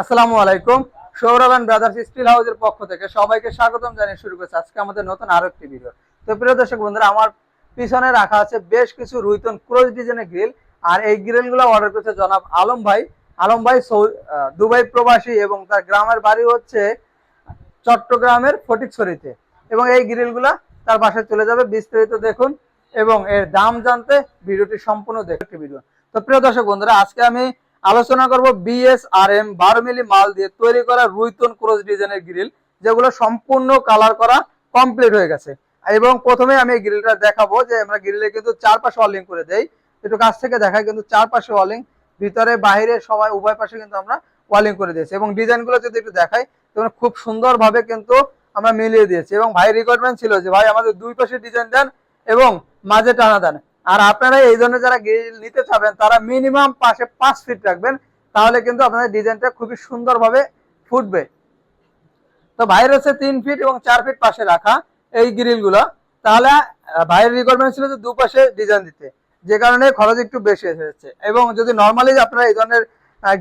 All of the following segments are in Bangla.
আসসালামু আলাইকুম। ব্রাদার্স স্টিল হাউসের পক্ষ থেকে সবাইকে স্বাগতম জানিয়ে শুরু আজকে আমাদের নতুন আরও একটি ভিডিও তো প্রিয় দর্শক বন্ধুরা, আমার পিছনে রাখা আছে বেশ কিছু রুইতন ক্রোজ ডিজাইনের গ্রিল। আর এই অর্ডার করেছে জনাব আলম ভাই। আলম ভাই দুবাই প্রবাসী এবং তার গ্রামের বাড়ি হচ্ছে চট্টগ্রামের ফটিকছড়িতে। এবং এই গ্রিল গ্রিলগুলা তার বাসায় চলে যাবে, বিস্তারিত দেখুন এবং এর দাম জানতে ভিডিওটি সম্পূর্ণ দেখতে ভিডিও তো প্রিয় দর্শক বন্ধুরা, আজকে আমি আলোচনা করব বিএসআরএম বারো মিলি মাল দিয়ে তৈরি করা রুইতন ক্রস ডিজাইনের গ্রিল, যেগুলো সম্পূর্ণ কালার করা কমপ্লিট হয়ে গেছে। এবং প্রথমে আমি এই গ্রিলটা দেখাবো যে আমরা গ্রিলে কিন্তু চারপাশে ওয়ালিং করে দেই। একটু কাছ থেকে দেখাই কিন্তু চারপাশে ওয়ালিং ভিতরে বাইরে সবাই, উভয় পাশে কিন্তু আমরা ওয়ালিং করে দিয়েছি। এবং ডিজাইনগুলো যদি একটু দেখাই তখন খুব সুন্দরভাবে কিন্তু আমরা মিলিয়ে দিয়েছি। এবং ভাই রিকোয়ারমেন্ট ছিল যে ভাই আমাদের দুই পাশে ডিজাইন দেন এবং মাঝে টানা দেন। আর আপনারা এই ধরনের যারা গ্রিল নিতে চাবেন, তারা মিনিমাম পাশে পাঁচ ফিট রাখবেন, তাহলে কিন্তু আপনাদের ডিজাইনটা খুবই সুন্দরভাবে ফুটবে। তো ভাইয়ের হচ্ছে তিন ফিট এবং চার ফিট পাশে রাখা এই গ্রিলগুলো তাহলে ভাইয়ের রিকোয়ারমেন্ট ছিল যে দুপাশে ডিজাইন দিতে, যে কারণে খরচ একটু বেশি এসেছে এবং যদি নর্মালি আপনারা এই ধরনের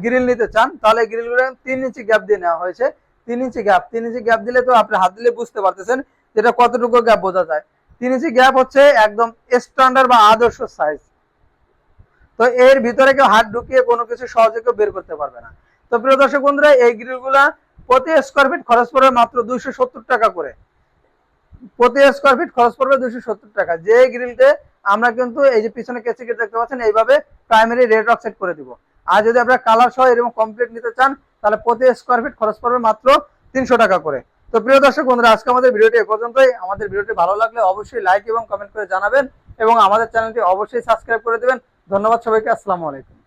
গ্রিল নিতে চান, তাহলে গ্রিলগুলো তিন ইঞ্চি গ্যাপ দিয়ে নেওয়া হয়েছে। তিন ইঞ্চি গ্যাপ তিন ইঞ্চি গ্যাপ দিলে তো আপনি হাত দিলে বুঝতে পারতেছেন যেটা কতটুকু গ্যাপ বোঝা যায়। তিন ইঞ্চি গ্যাপ হচ্ছে একদম স্ট্যান্ডার্ড বা আদর্শ সাইজ তো এর ভিতরে কেউ হাত ঢুকিয়ে কোনো কিছু সহজে কেউ বের করতে পারবে না। তো প্রিয় দর্শক বন্ধুরা, এই গ্রিলগুলা প্রতি স্কোয়ার ফিট খরচ পড়বে মাত্র দুইশো সত্তর টাকা করে। প্রতি স্কোয়ার ফিট খরচ পড়বে দুইশো সত্তর টাকা। যে গ্রিলতে আমরা কিন্তু এই যে পিছনে কেসি গেট দেখতে পাচ্ছেন, এইভাবে প্রাইমারি রেড অক্সাইড করে দিব। আর যদি আপনারা কালার সহ এরকম কমপ্লিট নিতে চান, তাহলে প্রতি স্কোয়ার ফিট খরচ পড়বে মাত্র তিনশো টাকা করে। তো প্রিয় দর্শক বন্ধুরা, আজকে আমাদের ভিডিওটি এ পর্যন্তই। আমাদের ভিডিওটি ভালো লাগলে অবশ্যই লাইক এবং কমেন্ট করে জানাবেন এবং আমাদের চ্যানেলটি অবশ্যই সাবস্ক্রাইব করে দেবেন। ধন্যবাদ সবাইকে, আসসালামু আলাইকুম।